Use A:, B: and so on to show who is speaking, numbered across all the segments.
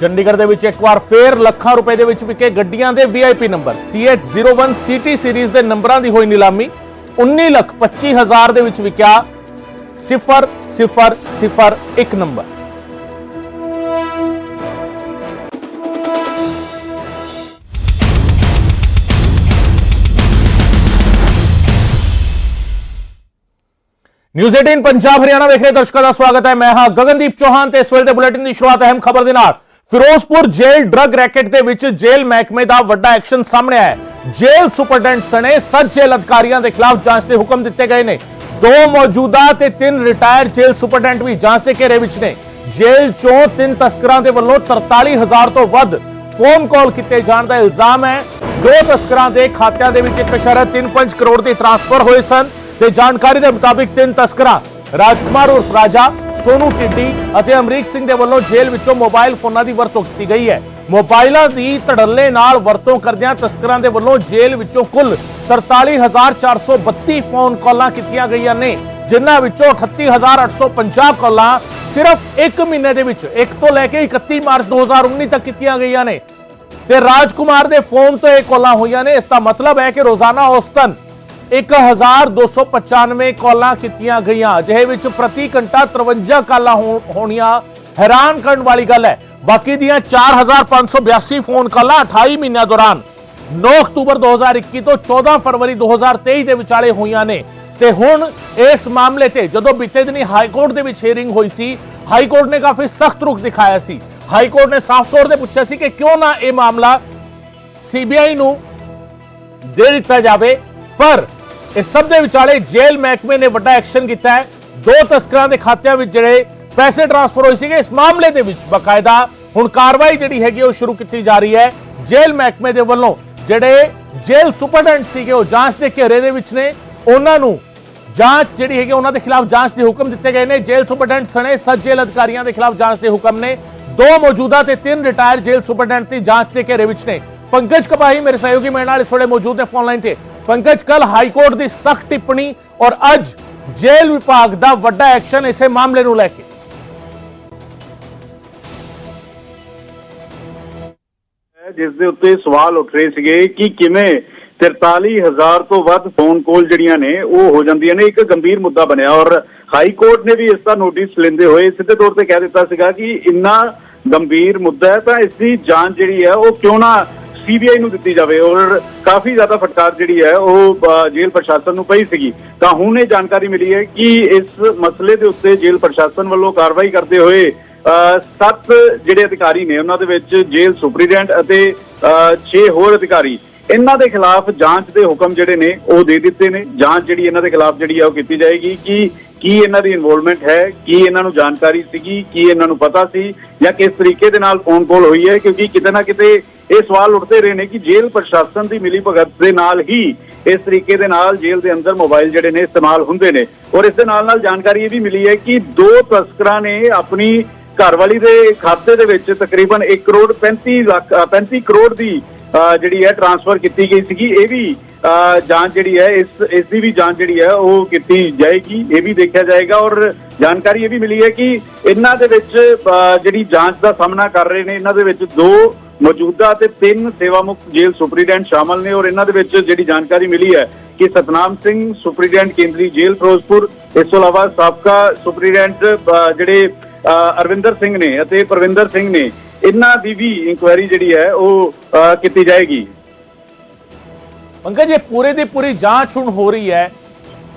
A: ਚੰਡੀਗੜ੍ਹ ਦੇ ਵਿੱਚ ਇੱਕ ਵਾਰ ਫੇਰ ਲੱਖਾਂ ਰੁਪਏ ਦੇ ਵਿੱਚ ਵਿਕੇ ਗੱਡੀਆਂ ਦੇ VIP number. CH01 CT series ਦੇ ਨੰਬਰਾਂ ਦੀ ਹੋਈ ਨਿਲਾਮੀ। 19 ਲੱਖ 25 ਹਜ਼ਾਰ ਦੇ ਵਿੱਚ ਵਿਕਿਆ 0001 ਨੰਬਰ। ਨਿਊਜ਼ 18 ਪੰਜਾਬ, ਹਰਿਆਣਾ ਵੇਖ ਰਹੇ ਦਰਸ਼ਕਾਂ ਦਾ ਸਵਾਗਤ ਹੈ। ਮੈਂ ਹਾਂ ਗਗਨਦੀਪ ਚੌਹਾਨ ਤੇ ਇਸ ਵੇਲੇ ਦੇ ਬੁਲੇਟਿਨ ਦੀ ਸ਼ੁਰੂਆਤ ਅਹਿਮ ਖਬਰ ਦੇ ਨਾਲ। ਫਿਰੋਜ਼ਪੁਰ ਜੇਲ੍ਹ ਡਰੱਗ ਰੈਕੇਟ ਦੇ ਵਿੱਚ ਜੇਲ੍ਹ ਮਹਿਕਮੇ ਦਾ ਵੱਡਾ ਐਕਸ਼ਨ ਸਾਹਮਣੇ ਆਇਆ ਜੇਲ੍ਹ ਸੁਪਰਡੈਂਟ ਸਣੇ ਸੱਤ ਜੇਲ੍ਹ ਅਧਿਕਾਰੀਆਂ ਦੇ ਖਿਲਾਫ ਜਾਂਚ ਦੇ ਹੁਕਮ ਦਿੱਤੇ ਗਏ ਨੇ। ਦੋ ਮੌਜੂਦਾ ਤੇ ਤਿੰਨ ਰਿਟਾਇਰਡ ਜੇਲ੍ਹ ਸੁਪਰਡੈਂਟ ਵੀ ਜਾਂਚ ਦੇ ਘੇਰੇ ਵਿੱਚ ਨੇ। ਜੇਲ੍ਹ ਚੋਂ ਤਿੰਨ ਤਸਕਰਾਂ ਦੇ ਵੱਲੋਂ 43000 ਤੋਂ ਵੱਧ ਫੋਨ ਕਾਲ ਕੀਤੇ ਜਾਣ ਦਾ ਇਲਜ਼ਾਮ ਹੈ। ਦੋ ਤਸਕਰਾਂ ਦੇ ਖਾਤਿਆਂ ਦੇ ਵਿੱਚ 1.35 ਕਰੋੜ ਦੇ ਟ੍ਰਾਂਸਫਰ ਹੋਏ ਸਨ। ਤੇ ਜਾਣਕਾਰੀ ਦੇ ਮੁਤਾਬਿਕ ਤਿੰਨ ਤਸਕਰਾਂ ਰਾਜਕੁਮਾਰ ਉਰਫ ਰਾਜਾ, ਸੋਨੂ ਟਿੱਡੀ ਅਤੇ ਅਮਰੀਕ ਸਿੰਘ ਦੇ ਵੱਲੋਂ ਜੇਲ੍ਹ ਵਿੱਚੋਂ ਮੋਬਾਈਲ ਫੋਨਾਂ ਦੀ ਵਰਤੋਂ ਕੀਤੀ ਗਈ ਹੈ। ਮੋਬਾਈਲਾਂ ਦੀ ਧੜੱਲੇ ਨਾਲ ਵਰਤੋਂ ਕਰਦਿਆਂ ਤਸਕਰਾਂ ਦੇ ਵੱਲੋਂ ਜੇਲ੍ਹ ਵਿੱਚੋਂ ਕੁੱਲ 43432 ਫੋਨ ਕਾਲਾਂ ਕੀਤੀਆਂ ਗਈਆਂ ਨੇ, ਜਿਨ੍ਹਾਂ ਵਿੱਚੋਂ 38850 ਕਾਲਾਂ ਸਿਰਫ 1 ਮਹੀਨੇ ਦੇ ਵਿੱਚ 1 ਤੋਂ ਲੈ ਕੇ 31 ਮਾਰਚ 2019 ਤੱਕ ਕੀਤੀਆਂ ਗਈਆਂ ਨੇ। ਤੇ ਰਾਜਕੁਮਾਰ ਦੇ ਫੋਨ ਤੋਂ ਇਹ ਕਾਲਾਂ ਹੋਈਆਂ ਨੇ, ਇਸ ਦਾ ਮਤਲਬ ਹੈ ਕਿ ਰੋਜ਼ਾਨਾ ਔਸਤਨ 1295 ਕਾਲਾਂ ਕੀਤੀਆਂ ਗਈਆਂ ਜਿਹੇ ਵਿੱਚ ਪ੍ਰਤੀ ਘੰਟਾ 53 ਕਾਲਾਂ ਹੋਣੀਆਂ ਹੈਰਾਨ ਕਰਨ ਵਾਲੀ ਗੱਲ ਹੈ। ਬਾਕੀ ਦੀਆਂ 4582 ਫੋਨ ਕਾਲਾਂ 28 ਮਹੀਨਿਆਂ ਦੌਰਾਨ 9 ਅਕਤੂਬਰ 2021 ਤੋਂ 14 ਫਰਵਰੀ 2023 ਦੇ ਵਿਚਾਲੇ ਹੋਈਆਂ ਨੇ। ਤੇ ਹੁਣ ਇਸ ਮਾਮਲੇ ਤੇ ਜਦੋਂ ਬੀਤੇ ਦਿਨੀ ਹਾਈ ਕੋਰਟ ਦੇ ਵਿੱਚ ਹੀਅਰਿੰਗ ਹੋਈ ਸੀ ਹਾਈ ਕੋਰਟ ਨੇ ਕਾਫੀ ਸਖਤ ਰੁਖ ਦਿਖਾਇਆ ਸੀ। ਹਾਈ ਕੋਰਟ ਨੇ ਸਾਫ਼ ਤੌਰ ਤੇ ਪੁੱਛਿਆ ਸੀ ਕਿ ਕਿਉਂ ਨਾ ਇਹ ਮਾਮਲਾ ਸੀਬੀਆਈ ਨੂੰ ਦੇ ਦਿੱਤਾ ਜਾਵੇ, ਪਰ ਇਸ ਸਭ ਦੇ ਵਿਚਾਲੇ ਜੇਲ੍ਹ ਮਹਿਕਮੇ ਨੇ ਵੱਡਾ ਐਕਸ਼ਨ ਕੀਤਾ ਹੈ। ਦੋ ਤਸਕਰਾਂ ਦੇ ਖਾਤਿਆਂ ਵਿੱਚ ਜਿਹੜੇ ਪੈਸੇ ਟ੍ਰਾਂਸਫਰ ਹੋਏ ਸੀਗੇ, ਇਸ ਮਾਮਲੇ ਦੇ ਵਿੱਚ ਬਕਾਇਦਾ ਹੁਣ ਕਾਰਵਾਈ ਜਿਹੜੀ ਹੈਗੀ ਉਹ ਸ਼ੁਰੂ ਕੀਤੀ ਜਾ ਰਹੀ ਹੈ। ਜੇਲ੍ਹ ਮਹਿਕਮੇ ਦੇ ਵੱਲੋਂ ਜਿਹੜੇ ਜੇਲ੍ਹ ਸੁਪਰਡੈਂਟ ਸੀਗੇ, ਉਹ ਜਾਂਚ ਦੇ ਘੇਰੇ ਦੇ ਵਿੱਚ ਨੇ। ਉਹਨਾਂ ਨੂੰ ਜਾਂਚ ਜਿਹੜੀ ਹੈਗੀ, ਉਹਨਾਂ ਦੇ ਖਿਲਾਫ ਜਾਂਚ ਦੇ ਹੁਕਮ ਦਿੱਤੇ ਗਏ ਨੇ। ਜੇਲ੍ਹ ਸੁਪਰਡੈਂਟ ਸਣੇ ਸੱਤ ਜੇਲ੍ਹ ਅਧਿਕਾਰੀਆਂ ਦੇ ਖਿਲਾਫ ਜਾਂਚ ਦੇ ਹੁਕਮ ਨੇ। ਦੋ ਮੌਜੂਦਾ ਤੇ ਤਿੰਨ ਰਿਟਾਇਰ ਜੇਲ੍ਹ ਸੁਪਰਡੈਂਟ ਦੀ ਜਾਂਚ ਦੇ ਘੇਰੇ ਵਿੱਚ ਨੇ। ਪੰਕਜ ਕਪਾਹੀ ਮੇਰੇ ਸਹਿਯੋਗੀ ਮੇਰੇ ਨਾਲ ਇਸ ਵੇਲੇ ਮੌਜੂਦ ਨੇ ਫੋਨ ਲਾਈਨ ਤੇ। ਪੰਕਜ ਕੱਲ ਹਾਈ ਕੋਰਟ ਦੀ ਸਖਤ ਟਿੱਪਣੀ ਔਰ ਅੱਜ ਜੇਲ੍ਹ ਵਿਭਾਗ ਦਾ ਵੱਡਾ ਐਕਸ਼ਨ ਇਸੇ ਮਾਮਲੇ ਨੂੰ ਲੈ ਕੇ।
B: ਜਿਸ ਦੇ ਉੱਤੇ ਸਵਾਲ ਉੱਠ ਰਹੇ ਸੀਗੇ ਕਿ ਕਿਵੇਂ 43000 ਤੋਂ ਵੱਧ ਫੋਨ ਕਾਲ ਜਿਹੜੀਆਂ ਨੇ ਉਹ ਹੋ ਜਾਂਦੀਆਂ ਨੇ, ਇੱਕ ਗੰਭੀਰ ਮੁੱਦਾ ਬਣਿਆ ਔਰ ਹਾਈ ਕੋਰਟ ਨੇ ਵੀ ਇਸ ਦਾ ਨੋਟਿਸ ਲੈਂਦੇ ਹੋਏ ਸਿੱਧੇ ਤੌਰ ਤੇ ਕਹਿ ਦਿੱਤਾ ਸੀਗਾ ਕਿ ਇੰਨਾ ਗੰਭੀਰ ਮੁੱਦਾ ਹੈ ਤਾਂ ਇਸ ਦੀ ਜਾਂਚ ਜਿਹੜੀ ਹੈ ਉਹ ਕਿਉਂ ਨਾ ਸੀਬੀਆਈ ਨੂੰ ਦਿੱਤੀ ਜਾਵੇ ਔਰ ਕਾਫੀ ਜ਼ਿਆਦਾ ਫਟਕਾਰ ਜਿਹੜੀ ਹੈ ਉਹ ਜੇਲ੍ਹ ਪ੍ਰਸ਼ਾਸਨ ਨੂੰ ਪਈ ਸੀਗੀ। ਤਾਂ ਹੁਣ ਇਹ ਜਾਣਕਾਰੀ ਮਿਲੀ ਹੈ ਕਿ ਇਸ ਮਸਲੇ ਦੇ ਉੱਤੇ ਜੇਲ੍ਹ ਪ੍ਰਸ਼ਾਸਨ ਵੱਲੋਂ ਕਾਰਵਾਈ ਕਰਦੇ ਹੋਏ ਅ, ਸੱਤ ਜਿਹੜੇ ਅਧਿਕਾਰੀ ਨੇ ਉਹਨਾਂ ਦੇ ਵਿੱਚ ਜੇਲ੍ਹ ਸੁਪਰੀਡੈਂਟ ਅਤੇ 6 ਹੋਰ ਅਧਿਕਾਰੀ ਇਹਨਾਂ ਦੇ ਖਿਲਾਫ ਜਾਂਚ ਦੇ ਹੁਕਮ ਜਿਹੜੇ ਨੇ ਉਹ ਦੇ ਦਿੱਤੇ ਨੇ। ਜਾਂਚ ਜਿਹੜੀ ਇਹਨਾਂ ਦੇ ਖਿਲਾਫ ਜਿਹੜੀ ਹੈ ਉਹ ਕੀਤੀ ਜਾਏਗੀ ਕਿ ਕੀ ਇਹਨਾਂ ਦੀ ਇਨਵੋਲਵਮੈਂਟ ਹੈ, ਕੀ ਇਹਨਾਂ ਨੂੰ ਜਾਣਕਾਰੀ ਸੀਗੀ, ਕੀ ਇਹਨਾਂ ਨੂੰ ਪਤਾ ਸੀ, ਜਾਂ ਕਿਸ ਤਰੀਕੇ ਦੇ ਨਾਲ ਫੋਨ ਕਾਲ ਹੋਈ ਹੈ, ਕਿਉਂਕਿ ਕਿਤੇ ਨਾ ਕਿਤੇ ਇਹ ਸਵਾਲ ਉੱਠਦੇ ਰਹੇ ਨੇ ਕਿ ਜੇਲ੍ਹ ਪ੍ਰਸ਼ਾਸਨ ਦੀ ਮਿਲੀ ਭਗਤ ਦੇ ਨਾਲ ਹੀ ਇਸ ਤਰੀਕੇ ਦੇ ਨਾਲ ਜੇਲ੍ਹ ਦੇ ਅੰਦਰ ਮੋਬਾਈਲ ਜਿਹੜੇ ਨੇ ਇਸਤੇਮਾਲ ਹੁੰਦੇ ਨੇ। ਔਰ ਇਸ ਦੇ ਨਾਲ ਨਾਲ ਜਾਣਕਾਰੀ ਇਹ ਵੀ ਮਿਲੀ ਹੈ ਕਿ ਦੋ ਤਸਕਰਾਂ ਨੇ ਆਪਣੀ ਘਰਵਾਲੀ ਦੇ ਖਾਤੇ ਦੇ ਵਿੱਚ ਤਕਰੀਬਨ 1 ਕਰੋੜ 35 ਲੱਖ ਅ, 35 ਕਰੋੜ ਦੀ ਜਿਹੜੀ ਹੈ ਟ੍ਰਾਂਸਫਰ ਕੀਤੀ ਗਈ ਸੀਗੀ। ਇਹ ਵੀ ਜਾਂਚ ਜਿਹੜੀ ਹੈ ਇਸ ਇਸ ਦੀ ਵੀ ਜਾਂਚ ਜਿਹੜੀ ਹੈ ਉਹ ਕੀਤੀ ਜਾਏਗੀ ਇਹ ਵੀ ਦੇਖਿਆ ਜਾਏਗਾ ਔਰ ਜਾਣਕਾਰੀ ਇਹ ਵੀ ਮਿਲੀ ਹੈ ਕਿ ਇਹਨਾਂ ਦੇ ਵਿੱਚ ਜਿਹੜੀ ਜਾਂਚ ਦਾ ਸਾਹਮਣਾ ਕਰ ਰਹੇ ਨੇ ਇਹਨਾਂ ਦੇ ਵਿੱਚ ਦੋ ਮੌਜੂਦਾ ਤੇ ਤਿੰਨ ਸੇਵਾ ਮੁਕਤ ਜੇਲ੍ਹ ਸੁਪਰੀਡੈਂਟ ਸ਼ਾਮਲ ਨੇ ਔਰ ਇਹਨਾਂ ਦੇ ਵਿੱਚ ਜਿਹੜੀ ਜਾਣਕਾਰੀ ਮਿਲੀ ਹੈ ਕਿ ਸਤਨਾਮ ਸਿੰਘ ਸੁਪਰੀਡੈਂਟ ਕੇਂਦਰੀ ਜੇਲ੍ਹ ਫਿਰੋਜ਼ਪੁਰ ਇਸ ਤੋਂ ਇਲਾਵਾ ਸਾਬਕਾ ਸੁਪਰੀਡੈਂਟ ਜਿਹੜੇ ਅਰਵਿੰਦਰ ਸਿੰਘ ਨੇ ਅਤੇ ਪ੍ਰਵਿੰਦਰ ਸਿੰਘ ਨੇ, ਇਹਨਾਂ ਦੀ ਵੀ ਇਨਕੁਆਇਰੀ ਜਿਹੜੀ ਹੈ ਉਹ ਕੀਤੀ ਜਾਏਗੀ।
A: ਪੰਕਜ, ਇਹ ਪੂਰੇ ਦੀ ਪੂਰੀ ਜਾਂਚ ਹੁਣ ਹੋ ਰਹੀ ਹੈ।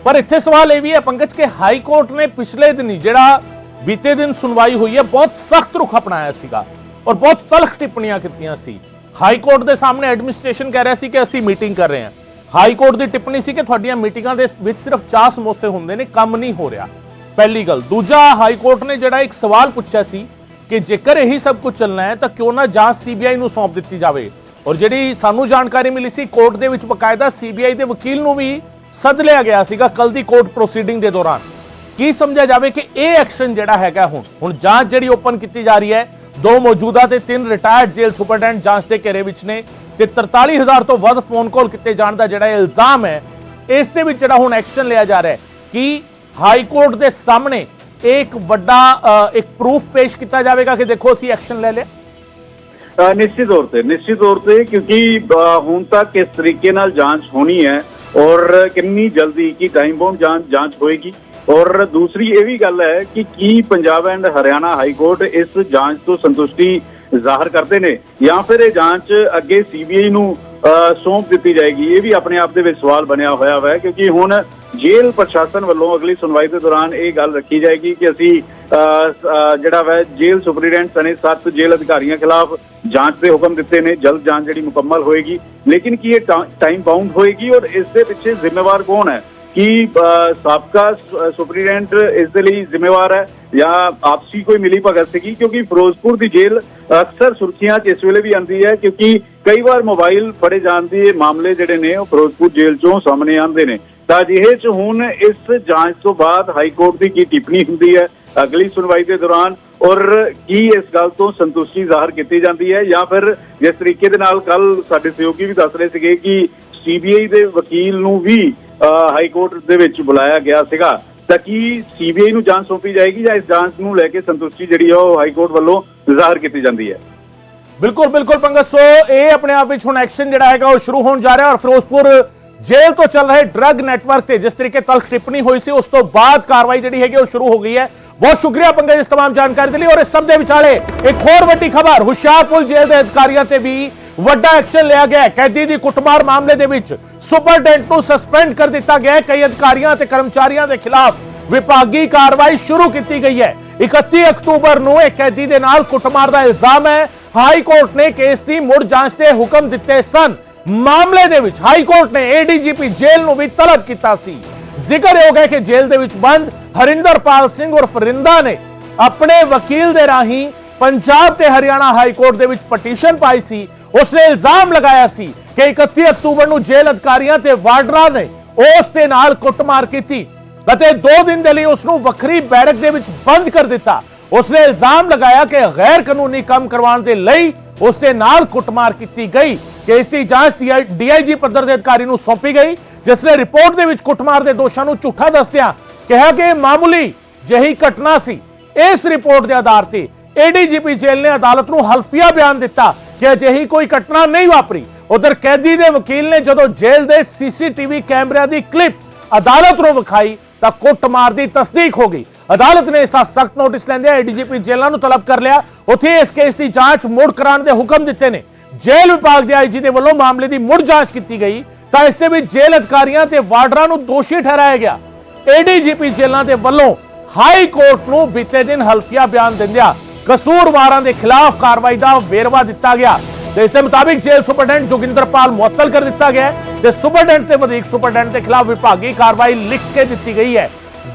A: ਪਰ ਇੱਥੇ ਸਵਾਲ ਇਹ ਵੀ ਹੈ, ਪੰਕਜ, ਕਿ ਹਾਈ ਕੋਰਟ ਨੇ ਪਿਛਲੇ ਦਿਨੀ ਜਿਹੜਾ ਬੀਤੇ ਦਿਨ ਸੁਣਵਾਈ ਹੋਈ ਹੈ, ਬਹੁਤ ਸਖਤ ਰੁਖ ਅਪਣਾਇਆ ਸੀਗਾ ਔਰ ਬਹੁਤ ਤਲਖ ਟਿੱਪਣੀਆਂ ਕੀਤੀਆਂ ਸੀ। ਹਾਈ ਕੋਰਟ ਦੇ ਸਾਹਮਣੇ ਐਡਮਿਨਿਸਟ੍ਰੇਸ਼ਨ ਕਹਿ ਰਿਹਾ ਸੀ ਕਿ ਅਸੀਂ ਮੀਟਿੰਗ ਕਰ ਰਹੇ ਹਾਂ। ਹਾਈ ਕੋਰਟ ਦੀ ਟਿੱਪਣੀ ਸੀ ਕਿ ਤੁਹਾਡੀਆਂ ਮੀਟਿੰਗਾਂ ਦੇ ਵਿੱਚ ਸਿਰਫ ਚਾਹ ਸਮੋਸੇ ਹੁੰਦੇ ਨੇ, ਕੰਮ ਨਹੀਂ ਹੋ ਰਿਹਾ। ਪਹਿਲੀ ਗੱਲ। ਦੂਜਾ, ਹਾਈ ਕੋਰਟ ਨੇ ਜਿਹੜਾ ਇੱਕ ਸਵਾਲ ਪੁੱਛਿਆ ਸੀ ਕਿ ਜੇਕਰ ਇਹੀ ਸਭ ਕੁਝ ਚੱਲਣਾ ਹੈ, ਤਾਂ ਕਿਉਂ ਨਾ ਜਾਂਚ ਸੀਬੀਆਈ ਨੂੰ ਸੌਂਪ ਦਿੱਤੀ ਜਾਵੇ? ਔਰ ਜਿਹੜੀ ਸਾਨੂੰ ਜਾਣਕਾਰੀ ਮਿਲੀ ਸੀ, ਕੋਰਟ ਦੇ ਵਿੱਚ ਬਕਾਇਦਾ ਸੀਬੀਆਈ ਦੇ ਵਕੀਲ ਨੂੰ ਵੀ ਸੱਦ ਲਿਆ ਗਿਆ ਸੀਗਾ ਕੱਲ ਦੀ ਕੋਰਟ ਪ੍ਰੋਸੀਡਿੰਗ ਦੇ ਦੌਰਾਨ। ਕੀ ਸਮਝਿਆ ਜਾਵੇ ਕਿ ਇਹ ਐਕਸ਼ਨ ਜਿਹੜਾ ਹੈਗਾ ਹੁਣ ਹੁਣ ਜਾਂਚ ਜਿਹੜੀ ਓਪਨ ਕੀਤੀ ਜਾ ਰਹੀ ਹੈ, ਦੋ ਮੌਜੂਦਾ ਤੇ ਤਿੰਨ ਰਿਟਾਇਰਡ ਜੇਲ੍ਹ ਸੁਪਰਡੈਂਟ ਜਾਂਚ ਦੇ ਘੇਰੇ ਵਿੱਚ ਨੇ ਤੇ 43000 ਤੋਂ ਵੱਧ ਫੋਨ ਕਾਲ ਕੀਤੇ ਜਾਣ ਦਾ ਜਿਹੜਾ ਇਲਜ਼ਾਮ ਹੈ, ਇਸ ਦੇ ਵਿੱਚ ਜਿਹੜਾ ਹੁਣ ਐਕਸ਼ਨ ਲਿਆ ਜਾ ਰਿਹਾ ਹੈ। ਕਿ ਹਾਈ ਕੋਰਟ ਦੇ ਸਾਹਮਣੇ ਇੱਕ ਵੱਡਾ ਇੱਕ ਪ੍ਰੂਫ ਪੇਸ਼ ਕੀਤਾ ਜਾਵੇਗਾ ਕਿ ਦੇਖੋ ਅਸੀਂ ਐਕਸ਼ਨ ਲੈ ਲਿਆ।
B: ਨਿਸ਼ਚਿਤ ਤੌਰ ਤੇ ਨਿਸ਼ਚਿਤ ਤੌਰ ਤੇ ਕਿਉਂਕਿ ਹੁਣ ਤੱਕ ਕਿਸ ਤਰੀਕੇ ਨਾਲ ਜਾਂਚ ਹੋਣੀ ਹੈ ਔਰ ਕਿੰਨੀ ਜਲਦੀ ਕੀ ਟਾਈਮ ਬਾਉਂਡ ਜਾਂਚ ਜਾਂਚ ਹੋਏਗੀ। ਔਰ ਦੂਸਰੀ ਇਹ ਵੀ ਗੱਲ ਹੈ ਕਿ ਕੀ Punjab and Haryana high court ਇਸ ਜਾਂਚ ਤੋਂ ਸੰਤੁਸ਼ਟੀ ਜ਼ਾਹਰ ਕਰਦੇ ਨੇ ਜਾਂ ਫਿਰ ਇਹ ਜਾਂਚ ਅੱਗੇ ਸੀਬੀਆਈ ਨੂੰ ਅ, ਸੌਂਪ ਦਿੱਤੀ ਜਾਏਗੀ। ਇਹ ਵੀ ਆਪਣੇ ਆਪ ਦੇ ਵਿੱਚ ਸਵਾਲ ਬਣਿਆ ਹੋਇਆ ਹੈ ਕਿਉਂਕਿ ਹੁਣ ਜੇਲ੍ਹ ਪ੍ਰਸ਼ਾਸਨ ਵੱਲੋਂ ਅਗਲੀ ਸੁਣਵਾਈ ਦੇ ਦੌਰਾਨ ਇਹ ਗੱਲ ਰੱਖੀ ਜਾਏਗੀ ਕਿ ਅਸੀਂ ਜਿਹੜਾ ਵੈ ਜੇਲ੍ਹ ਸੁਪਰੀਡੈਂਟ ਸਣੇ ਸੱਤ ਜੇਲ੍ਹ ਅਧਿਕਾਰੀਆਂ ਖਿਲਾਫ ਜਾਂਚ ਦੇ ਹੁਕਮ ਦਿੱਤੇ ਨੇ, ਜਲਦ ਜਾਂਚ ਜਿਹੜੀ ਮੁਕੰਮਲ ਹੋਏਗੀ। ਲੇਕਿਨ ਕੀ ਇਹ ਟਾਈਮ ਬਾਉਂਡ ਹੋਏਗੀ ਔਰ ਇਸ ਦੇ ਪਿੱਛੇ ਜ਼ਿੰਮੇਵਾਰ ਕੌਣ ਹੈ? ਕਿ ਸਾਬਕਾ ਸ- ਸੁਪਰੀਡੈਂਟ ਇਸ ਦੇ ਲਈ ਜ਼ਿੰਮੇਵਾਰ ਹੈ ਜਾਂ ਆਪਸੀ ਕੋਈ ਮਿਲੀ ਭਗਤ ਸੀਗੀ? ਕਿਉਂਕਿ ਫਿਰੋਜ਼ਪੁਰ ਦੀ ਜੇਲ੍ਹ ਅਕਸਰ ਸੁਰਖੀਆਂ 'ਚ ਇਸ ਵੇਲੇ ਵੀ ਆਉਂਦੀ ਹੈ ਕਿਉਂਕਿ ਕਈ ਵਾਰ ਮੋਬਾਈਲ ਫੜੇ ਜਾਣ ਦੇ ਮਾਮਲੇ ਜਿਹੜੇ ਨੇ ਉਹ ਫਿਰੋਜ਼ਪੁਰ ਜੇਲ੍ਹ 'ਚੋਂ ਸਾਹਮਣੇ ਆਉਂਦੇ ਨੇ। ਤਾਂ ਅਜਿਹੇ 'ਚ ਹੁਣ ਇਸ ਜਾਂਚ ਤੋਂ ਬਾਅਦ ਹਾਈ ਕੋਰਟ ਦੀ ਕੀ ਟਿੱਪਣੀ ਹੁੰਦੀ ਹੈ? ਅਗਲੀ ਸੁਣਵਾਈ ਦੇ ਦੌਰਾਨ ਔਰ ਕੀ ਇਸ ਗੱਲ ਤੋਂ ਸੰਤੁਸ਼ਟੀ ਜ਼ਾਹਰ ਕੀਤੀ ਜਾਂਦੀ ਹੈ? ਜਾਂ ਫਿਰ ਜਿਸ ਤਰੀਕੇ ਦੇ ਨਾਲ ਕੱਲ ਸਾਡੇ ਸਹਿਯੋਗੀ ਵੀ ਦੱਸ ਰਹੇ ਸੀਗੇ ਕਿ ਸੀਬੀਆਈ ਦੇ ਵਕੀਲ ਨੂੰ ਵੀ ਹਾਈ ਕੋਰਟ ਦੇ ਵਿੱਚ ਬੁਲਾਇਆ ਗਿਆ ਸੀਗਾ। ਤਾਂ ਕੀ ਸੀਬੀਆਈ ਨੂੰ ਜਾਂਚ ਸੌਂਪੀ ਜਾਏਗੀ ਜਾਂ ਇਸ ਜਾਂਚ ਨੂੰ ਲੈ ਕੇ ਸੰਤੁਸ਼ਟੀ ਜਿਹੜੀ ਆ ਉਹ ਹਾਈ ਕੋਰਟ ਵੱਲੋਂ ਜ਼ਾਹਰ ਕੀਤੀ ਜਾਂਦੀ ਹੈ?
A: ਬਿਲਕੁਲ ਬਿਲਕੁਲ ਪੰਗਤ। ਸੋ ਇਹ ਆਪਣੇ ਆਪ ਵਿੱਚ ਹੁਣ ਐਕਸ਼ਨ ਜਿਹੜਾ ਹੈਗਾ ਉਹ ਸ਼ੁਰੂ ਹੋਣ ਜਾ ਰਿਹਾ ਔਰ ਫਿਰੋਜ਼ਪੁਰ जेल तो चल रहे ड्रग नैटवर्क से जिस तरीके कल टिप्पणी हुई थी उस तो बाद कार्रवाई जी है शुरू हो गई है। बहुत शुक्रिया पंकज इस तमाम जानकारी दी और इस सब के एक होर वीडी खबर, हुशियारपुर जेल के अधिकारियों से भी वाला एक्शन लिया गया कैदी की कुटमार मामले के सुपरटेंट को सस्पेंड कर दिया गया कई अधिकारियों से कर्मचारियों के खिलाफ विभागी कार्रवाई शुरू की गई है। इकती अक्तूबर न एक कैदी के कुटमार का इल्ज़ाम है। हाई कोर्ट ने केस की मुड़ जाँच के हुक्म दिते सन। ਮਾਮਲੇ ਦੇ ਵਿੱਚ ਹਾਈ ਕੋਰਟ ਨੇ ਏਡੀਜੀਪੀ ਜੇਲ੍ਹ ਨੂੰ ਵੀ ਤਲਬ ਕੀਤਾ ਸੀ। ਜ਼ਿਕਰਯੋਗ ਹੈ ਕਿ ਜੇਲ੍ਹ ਦੇ ਵਿੱਚ ਬੰਦ ਹਰਿੰਦਰਪਾਲ ਸਿੰਘ ਉਰਫ ਰਿੰਦਾ ਨੇ ਆਪਣੇ ਵਕੀਲ ਦੇ ਰਾਹੀਂ ਪੰਜਾਬ ਤੇ ਹਰਿਆਣਾ ਹਾਈ ਕੋਰਟ ਦੇ ਵਿੱਚ ਪਟੀਸ਼ਨ ਪਾਈ ਸੀ। ਉਸਨੇ ਇਲਜ਼ਾਮ ਲਗਾਇਆ ਸੀ ਕਿ 31 ਅਕਤੂਬਰ ਨੂੰ ਜੇਲ੍ਹ ਅਧਿਕਾਰੀਆਂ ਤੇ ਵਾਰਡਰਾਂ ਨੇ ਉਸ ਦੇ ਨਾਲ ਕੁੱਟਮਾਰ ਕੀਤੀ ਅਤੇ 2 ਦਿਨ ਦੇ ਲਈ ਉਸ ਨੂੰ ਵੱਖਰੀ ਬੈਰਕ ਦੇ ਵਿੱਚ ਬੰਦ ਕਰ ਦਿੱਤਾ। ਉਸਨੇ ਇਲਜ਼ਾਮ ਲਗਾਇਆ ਕਿ ਗੈਰ ਕਾਨੂੰਨੀ ਕੰਮ ਕਰਵਾਉਣ ਦੇ ਲਈ ਉਸ ਦੇ ਨਾਲ ਕੁੱਟਮਾਰ ਕੀਤੀ ਗਈ। ਕਿ ਇਸ ਦੀ ਜਾਂਚ ਡੀਆਈਜੀ ਪੱਧਰ ਦੇ ਅਧਿਕਾਰੀ ਨੂੰ ਸੌਂਪੀ ਗਈ, ਜਿਸ ਨੇ ਰਿਪੋਰਟ ਦੇ ਵਿੱਚ ਕੁੱਟਮਾਰ ਦੇ ਦੋਸ਼ਾਂ ਨੂੰ ਝੂਠਾ ਦੱਸਦਿਆਂ ਕਿਹਾ ਕਿ ਇਹ ਮਾਮੂਲੀ ਜਿਹੀ ਘਟਨਾ ਸੀ। ਇਸ ਰਿਪੋਰਟ ਦੇ ਆਧਾਰ ਤੇ ਏਡੀਜੀਪੀ ਜੇਲ੍ਹ ਨੇ ਅਦਾਲਤ ਨੂੰ ਹਲਫੀਆ ਬਿਆਨ ਦਿੱਤਾ ਕਿ ਅਜਿਹੀ ਕੋਈ ਘਟਨਾ ਨਹੀਂ ਵਾਪਰੀ। ਉਧਰ ਕੈਦੀ ਦੇ ਵਕੀਲ ਨੇ ਜਦੋਂ ਜੇਲ੍ਹ ਦੇ ਸੀਸੀਟੀਵੀ ਕੈਮਰਿਆਂ ਦੀ ਕਲਿੱਪ ਅਦਾਲਤ ਨੂੰ ਵਿਖਾਈ ਤਾਂ ਕੁੱਟਮਾਰ ਦੀ ਤਸਦੀਕ ਹੋ ਗਈ। ਅਦਾਲਤ ਨੇ ਇਸ ਦਾ ਸਖਤ ਨੋਟਿਸ ਲੈਂਦਿਆਂ ਏਡੀਜੀਪੀ ਜੇਲ੍ਹਾਂ ਨੂੰ ਤਲਬ ਕਰ ਲਿਆ। ਉੱਥੇ ਇਸ ਕੇਸ ਦੀ ਜਾਂਚ ਮੁੜ ਕਰਾਉਣ ਦੇ ਹੁਕਮ ਦਿੱਤੇ ਨੇ। ਜੇਲ੍ਹ ਵਿਭਾਗ ਦੇ ਆਈਜੀ ਦੇ ਵੱਲੋਂ ਮਾਮਲੇ ਦੀ ਮੁੜ ਜਾਂਚ ਕੀਤੀ ਗਈ, ਤਾਂ ਇਸ ਦੇ ਵਿੱਚ ਜੇਲ੍ਹ ਅਧਿਕਾਰੀਆਂ ਤੇ ਵਾਰਡਰਾਂ ਨੂੰ ਦੋਸ਼ੀ ਠਹਿਰਾਇਆ ਗਿਆ। ਏਡੀਜੀਪੀ ਜੇਲ੍ਹਾਂ ਦੇ ਵੱਲੋਂ ਹਾਈ ਕੋਰਟ ਨੂੰ ਬੀਤੇ ਦਿਨ ਹਲਫੀਆ ਬਿਆਨ ਦਿੰਦਿਆਂ ਕਸੂਰਵਾਰਾਂ ਦੇ ਖਿਲਾਫ ਕਾਰਵਾਈ ਦਾ ਵੇਰਵਾ ਦਿੱਤਾ ਗਿਆ। ਤੇ ਇਸ ਦੇ ਮੁਤਾਬਿਕ ਜੇਲ੍ਹ ਸੁਪਰਡੈਂਟ ਜੋਗਿੰਦਰਪਾਲ ਮੁਅੱਤਲ ਕਰ ਦਿੱਤਾ ਗਿਆ ਤੇ ਸੁਪਰਡੈਂਟ ਤੇ ਵਧੀਕ ਸੁਪਰਡੈਂਟ ਦੇ ਖਿਲਾਫ ਵਿਭਾਗੀ ਕਾਰਵਾਈ ਲਿਖ ਕੇ ਦਿੱਤੀ ਗਈ ਹੈ।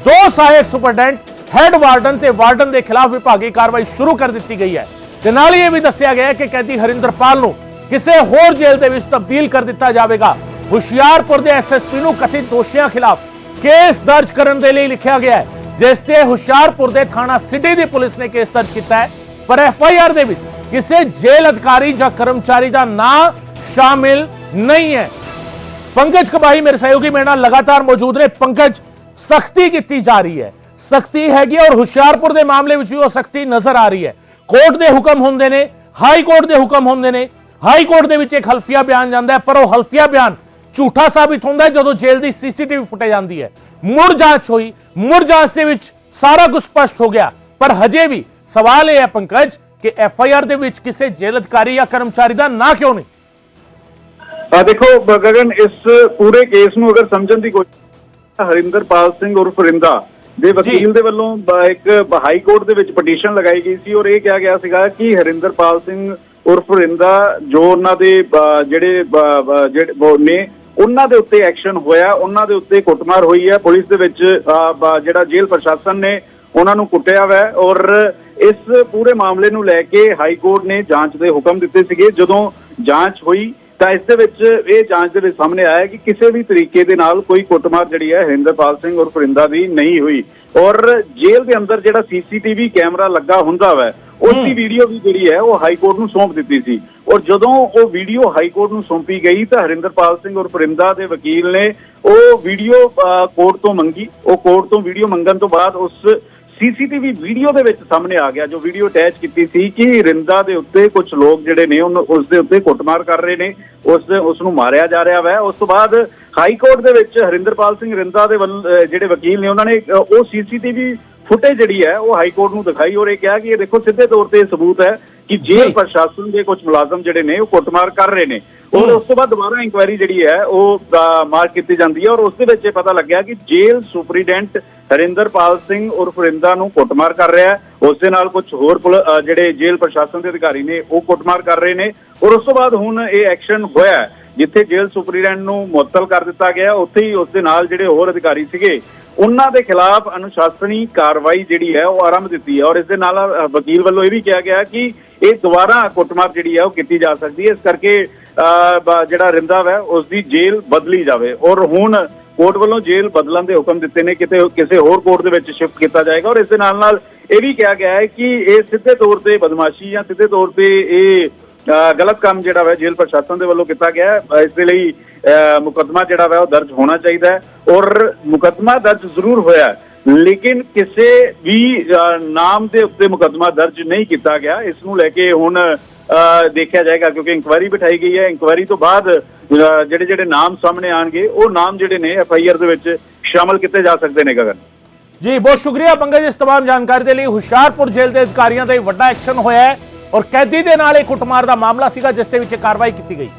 A: ਦੋ ਸਹਾਇਕ ਸੁਪਰਡੈਂਟ, ਹੈੱਡ ਵਾਰਡਨ ਤੇ ਵਾਰਡਨ ਦੇ ਖਿਲਾਫ ਵਿਭਾਗੀ ਕਾਰਵਾਈ ਸ਼ੁਰੂ ਕਰ ਦਿੱਤੀ ਗਈ ਹੈ। ਤੇ ਨਾਲ ਹੀ ਇਹ ਵੀ ਦੱਸਿਆ ਗਿਆ ਕਿ ਕੈਦੀ ਹਰਿੰਦਰਪਾਲ ਨੂੰ ਕਿਸੇ ਹੋਰ ਜੇਲ੍ਹ ਦੇ ਵਿੱਚ ਤਬਦੀਲ ਕਰ ਦਿੱਤਾ ਜਾਵੇਗਾ। ਹੁਸ਼ਿਆਰਪੁਰ ਦੇ ਐਸਐਸਪੀ ਨੂੰ ਕਥਿਤ ਦੋਸ਼ੀਆਂ ਖਿਲਾਫ ਕੇਸ ਦਰਜ ਕਰਨ ਦੇ ਲਈ ਲਿਖਿਆ ਗਿਆ ਹੈ, ਜਿਸ ਤੇ ਹੁਸ਼ਿਆਰਪੁਰ ਦੇ ਥਾਣਾ ਸਿਟੀ ਦੀ ਪੁਲਿਸ ਨੇ ਕੇਸ ਦਰਜ ਕੀਤਾ ਹੈ। ਪਰ ਐਫਆਈਆਰ ਦੇ ਵਿੱਚ ਕਿਸੇ ਜੇਲ੍ਹ ਅਧਿਕਾਰੀ ਜਾਂ ਕਰਮਚਾਰੀ ਦਾ ਨਾਂ ਸ਼ਾਮਿਲ ਨਹੀਂ ਹੈ। ਪੰਕਜ ਕਬਾਈ ਮੇਰੇ ਸਹਿਯੋਗੀ ਮੇਰੇ ਨਾਲ ਲਗਾਤਾਰ ਮੌਜੂਦ ਨੇ। ਪੰਕਜ, ਸਖਤੀ ਕੀਤੀ ਜਾ ਰਹੀ ਹੈ। ਸਖਤੀ ਹੈਗੀ ਔਰ ਹੁਸ਼ਿਆਰਪੁਰ ਦੇ ਮਾਮਲੇ ਵਿੱਚ ਵੀ ਉਹ ਸਖਤੀ ਨਜ਼ਰ ਆ ਰਹੀ ਹੈ। ਕੋਰਟ ਦੇ ਹੁਕਮ ਹੁੰਦੇ ਨੇ, ਹਾਈ ਕੋਰਟ ਦੇ ਹੁਕਮ ਹੁੰਦੇ ਨੇ। ਹਾਈ ਕੋਰਟ ਦੇ ਵਿੱਚ ਇੱਕ ਹਲਫੀਆ ਬਿਆਨ ਜਾਂਦਾ ਪਰ ਉਹ ਹਲਫੀਆ ਬਿਆਨ ਝੂਠਾ ਸਾਬਿਤ ਹੁੰਦਾ ਜਦੋਂ ਜੇਲ੍ਹ ਦੀ ਸੀਸੀਟੀਵੀ ਫੁਟੇਜ ਆਉਂਦੀ ਹੈ। ਮੁੜ ਜਾਂਚ ਹੋਈ, ਮੁੜ ਜਾਂਚ ਦੇ ਵਿੱਚ ਸਾਰਾ ਕੁਝ ਸਪਸ਼ਟ ਹੋ ਗਿਆ। ਪਰ ਹਜੇ ਵੀ ਸਵਾਲ ਇਹ ਹੈ ਪੰਕਜ ਕਿ ਐਫ ਆਈ ਆਰ ਦੇ ਵਿੱਚ ਕਿਸੇ ਜੇਲ੍ਹ ਅਧਿਕਾਰੀ ਜਾਂ ਕਰਮਚਾਰੀ ਦਾ ਨਾਂ ਕਿਉਂ ਨਹੀਂ?
B: ਆ ਦੇਖੋ ਗਗਨ, ਇਸ ਪੂਰੇ ਕੇਸ ਨੂੰ ਅਗਰ ਸਮਝਣ ਦੀ ਕੋਸ਼ਿਸ਼ ਹਰਿੰਦਰਪਾਲ ਸਿੰਘ ਉਰਫ ਰਿੰਦਾ ਦੇ ਵਕੀਲ ਦੇ ਵੱਲੋਂ ਇੱਕ ਹਾਈ ਕੋਰਟ ਦੇ ਵਿੱਚ ਪਟੀਸ਼ਨ ਲਗਾਈ ਗਈ ਸੀ ਔਰ ਇਹ ਕਿਹਾ ਗਿਆ ਸੀਗਾ ਕਿ ਹਰਿੰਦਰਪਾਲ ਸਿੰਘ ਉਰਫ ਰਿੰਦਾ ਜੋ ਉਹਨਾਂ ਦੇ ਜਿਹੜੇ ਜਿਹੜੇ ਨੇ ਉਹਨਾਂ ਦੇ ਉੱਤੇ ਐਕਸ਼ਨ ਹੋਇਆ ਉਹਨਾਂ ਦੇ ਉੱਤੇ ਕੁੱਟਮਾਰ ਹੋਈ ਹੈ। ਪੁਲਿਸ ਦੇ ਵਿੱਚ ਜਿਹੜਾ ਜੇਲ੍ਹ ਪ੍ਰਸ਼ਾਸਨ ਨੇ ਉਹਨਾਂ ਨੂੰ ਕੁੱਟਿਆ ਹੋਇਆ ਔਰ ਇਸ ਪੂਰੇ ਮਾਮਲੇ ਨੂੰ ਲੈ ਕੇ ਹਾਈ ਕੋਰਟ ਨੇ ਜਾਂਚ ਦੇ ਹੁਕਮ ਦਿੱਤੇ ਸੀਗੇ। ਜਦੋਂ ਜਾਂਚ ਹੋਈ ਤਾਂ ਇਸ ਦੇ ਵਿੱਚ ਇਹ ਜਾਂਚ ਦੇ ਵਿੱਚ ਸਾਹਮਣੇ ਆਇਆ ਕਿ ਕਿਸੇ ਵੀ ਤਰੀਕੇ ਦੇ ਨਾਲ ਕੋਈ ਕੁੱਟਮਾਰ ਜਿਹੜੀ ਹੈ ਹਰਿੰਦਰਪਾਲ ਸਿੰਘ ਔਰ ਫਰਿੰਦਾ ਦੀ ਨਹੀਂ ਹੋਈ। ਔਰ ਜੇਲ੍ਹ ਦੇ ਅੰਦਰ ਜਿਹੜਾ ਸੀਸੀਟੀਵੀ ਕੈਮਰਾ ਲੱਗਾ ਹੁੰਦਾ ਵੈ ਉਸ ਦੀ ਵੀਡੀਓ ਵੀ ਜਿਹੜੀ ਹੈ ਉਹ ਹਾਈ ਕੋਰਟ ਨੂੰ ਸੌਂਪ ਦਿੱਤੀ ਸੀ। ਔਰ ਜਦੋਂ ਉਹ ਵੀਡੀਓ ਹਾਈ ਕੋਰਟ ਨੂੰ ਸੌਂਪੀ ਗਈ ਤਾਂ ਹਰਿੰਦਰਪਾਲ ਸਿੰਘ ਔਰ ਫਰਿੰਦਾ ਦੇ ਵਕੀਲ ਨੇ ਉਹ ਵੀਡੀਓ ਕੋਰਟ ਤੋਂ ਮੰਗੀ। ਉਹ ਕੋਰਟ ਤੋਂ ਵੀਡੀਓ ਮੰਗਣ ਤੋਂ ਬਾਅਦ ਉਸ ਸੀਸੀਟੀਵੀ ਵੀਡੀਓ ਦੇ ਵਿੱਚ ਸਾਹਮਣੇ ਆ ਗਿਆ ਜੋ ਵੀਡੀਓ ਅਟੈਚ ਕੀਤੀ ਸੀ ਕਿ ਰਿੰਦਾ ਦੇ ਉੱਤੇ ਕੁਝ ਲੋਕ ਜਿਹੜੇ ਨੇ ਉਹਨੂੰ ਉਸ ਦੇ ਉੱਤੇ ਕੁੱਟਮਾਰ ਕਰ ਰਹੇ ਨੇ ਉਸ ਦੇ ਉਸ ਨੂੰ ਮਾਰਿਆ ਜਾ ਰਿਹਾ ਵੈ। ਉਸ ਤੋਂ ਬਾਅਦ ਹਾਈ ਕੋਰਟ ਦੇ ਵਿੱਚ ਹਰਿੰਦਰਪਾਲ ਸਿੰਘ ਰਿੰਦਾ ਦੇ ਜਿਹੜੇ ਵਕੀਲ ਨੇ ਉਹਨਾਂ ਨੇ ਉਹ ਸੀਸੀਟੀਵੀ ਫੁਟੇਜ ਜਿਹੜੀ ਹੈ ਉਹ ਹਾਈ ਕੋਰਟ ਨੂੰ ਦਿਖਾਈ ਔਰ ਇਹ ਕਿਹਾ ਕਿ ਇਹ ਦੇਖੋ ਸਿੱਧੇ ਤੌਰ ਤੇ ਸਬੂਤ ਹੈ ਕਿ। ਜੇਲ੍ਹ ਪ੍ਰਸ਼ਾਸਨ ਦੇ ਕੁਝ ਮੁਲਾਜ਼ਮ ਜਿਹੜੇ ਨੇ ਉਹ ਕੁੱਟਮਾਰ ਕਰ ਰਹੇ ਨੇ। ਔਰ ਉਸ ਤੋਂ ਬਾਅਦ ਦੁਬਾਰਾ ਇਨਕੁਆਇਰੀ ਜਿਹੜੀ ਹੈ ਉਹ ਮਾਰਕ ਕੀਤੀ ਜਾਂਦੀ ਹੈ ਔਰ ਉਸ ਦੇ ਵਿੱਚ ਇਹ ਪਤਾ ਲੱਗਿਆ ਕਿ ਜੇਲ੍ਹ ਸੁਪਰੀਡੈਂਟ ਹਰਿੰਦਰਪਾਲ ਸਿੰਘ ਉਰਫ ਰਿੰਦਾ ਨੂੰ ਕੁੱਟਮਾਰ ਕਰ ਰਿਹਾ ਹੈ। ਉਸ ਦੇ ਨਾਲ ਕੁਝ ਹੋਰ ਪੁਲ- ਜਿਹੜੇ ਜੇਲ੍ਹ ਪ੍ਰਸ਼ਾਸਨ ਦੇ ਅਧਿਕਾਰੀ ਨੇ ਉਹ ਕੁੱਟਮਾਰ ਕਰ ਰਹੇ ਨੇ। ਔਰ ਉਸ ਤੋਂ ਬਾਅਦ ਹੁਣ ਇਹ ਐਕਸ਼ਨ ਹੋਇਆ ਜਿੱਥੇ ਜੇਲ੍ਹ ਸੁਪਰੀਡੈਂਟ ਨੂੰ ਮੁਅੱਤਲ ਕਰ ਦਿੱਤਾ ਗਿਆ। ਉੱਥੇ ਹੀ ਉਸ ਦੇ ਨਾਲ ਜਿਹੜੇ ਹੋਰ ਅਧਿਕਾਰੀ ਸੀਗੇ ਉਹਨਾਂ ਦੇ ਖਿਲਾਫ ਅਨੁਸ਼ਾਸਨੀ ਕਾਰਵਾਈ ਜਿਹੜੀ ਹੈ ਉਹ ਆਰੰਭ ਦਿੱਤੀ ਹੈ। ਔਰ ਇਸ ਦੇ ਨਾਲ ਵਕੀਲ ਵੱਲੋਂ ਇਹ ਵੀ ਕਿਹਾ ਗਿਆ ਕਿ ਇਹ ਦੁਬਾਰਾ ਕੁੱਟਮਾਰ ਜਿਹੜੀ ਹੈ ਉਹ ਕੀਤੀ ਜਾ ਸਕਦੀ ਹੈ। ਇਸ ਕਰਕੇ ਅ, ਜਿਹੜਾ ਰਿੰਦਾ ਹੈ ਉਸ ਦੀ ਜੇਲ੍ਹ ਬਦਲੀ ਜਾਵੇ। ਔਰ ਹੁਣ ਕੋਰਟ ਵੱਲੋਂ ਜੇਲ੍ਹ ਬਦਲਣ ਦੇ ਹੁਕਮ ਦਿੱਤੇ ਨੇ ਕਿਤੇ ਕਿਸੇ ਹੋਰ ਕੋਰਟ ਦੇ ਵਿੱਚ ਸ਼ਿਫਟ ਕੀਤਾ ਜਾਏਗਾ ਔਰ ਇਸ ਦੇ ਨਾਲ ਨਾਲ ਇਹ ਵੀ ਕਿਹਾ ਗਿਆ ਹੈ ਕਿ ਇਹ ਸਿੱਧੇ ਤੌਰ ਤੇ ਬਦਮਾਸ਼ੀ ਜਾਂ ਸਿੱਧੇ ਤੌਰ ਤੇ ਇਹ ਗਲਤ ਕੰਮ ਜਿਹੜਾ ਹੈ ਜੇਲ੍ਹ ਪ੍ਰਸ਼ਾਸਨ ਦੇ ਵੱਲੋਂ ਕੀਤਾ ਗਿਆ ਹੈ ਇਸ ਦੇ ਲਈ ਅ, ਮੁਕੱਦਮਾ ਜਿਹੜਾ ਹੈ ਉਹ ਦਰਜ ਹੋਣਾ ਚਾਹੀਦਾ ਹੈ ਔਰ ਮੁਕੱਦਮਾ ਦਰਜ ਜ਼ਰੂਰ ਹੋਇਆ ਲੇਕਿਨ ਕਿਸੇ ਵੀ ਅ, ਨਾਮ ਦੇ ਉੱਤੇ ਮੁਕੱਦਮਾ ਦਰਜ ਨਹੀਂ ਕੀਤਾ ਗਿਆ ਇਸ ਨੂੰ ਲੈ ਕੇ ਹੁਣ ਦੇਖਿਆ ਜਾਏਗਾ, ਕਿਉਂਕਿ ਇਨਕੁਆਇਰੀ ਬਿਠਾਈ ਗਈ ਹੈ। ਇਨਕੁਆਇਰੀ ਤੋਂ ਬਾਅਦ ਜਿਹੜੇ ਜਿਹੜੇ ਨਾਮ ਸਾਹਮਣੇ ਆਣਗੇ ਉਹ ਨਾਮ ਜਿਹੜੇ ਨੇ ਐਫ ਆਈ ਆਰ ਦੇ ਵਿੱਚ ਸ਼ਾਮਲ ਕੀਤੇ ਜਾ ਸਕਦੇ ਨੇ, ਗਗਨ।
A: ਜੀ, ਬਹੁਤ ਸ਼ੁਕਰੀਆ ਪੰਗਜ ਇਸ ਤਮਾਮ ਜਾਣਕਾਰੀ ਦੇ ਲਈ। ਹੁਸ਼ਿਆਰਪੁਰ ਜੇਲ੍ਹ ਦੇ ਅਧਿਕਾਰੀਆਂ ਦਾ ਵੱਡਾ ਐਕਸ਼ਨ ਹੋਇਆ ਹੈ ਔਰ ਕੈਦੀ ਦੇ ਨਾਲ ਇਹ ਕੁੱਟਮਾਰ ਦਾ ਮਾਮਲਾ ਸੀਗਾ, ਜਿਸ ਦੇ ਵਿੱਚ ਇਹ ਕਾਰਵਾਈ ਕੀਤੀ ਗਈ।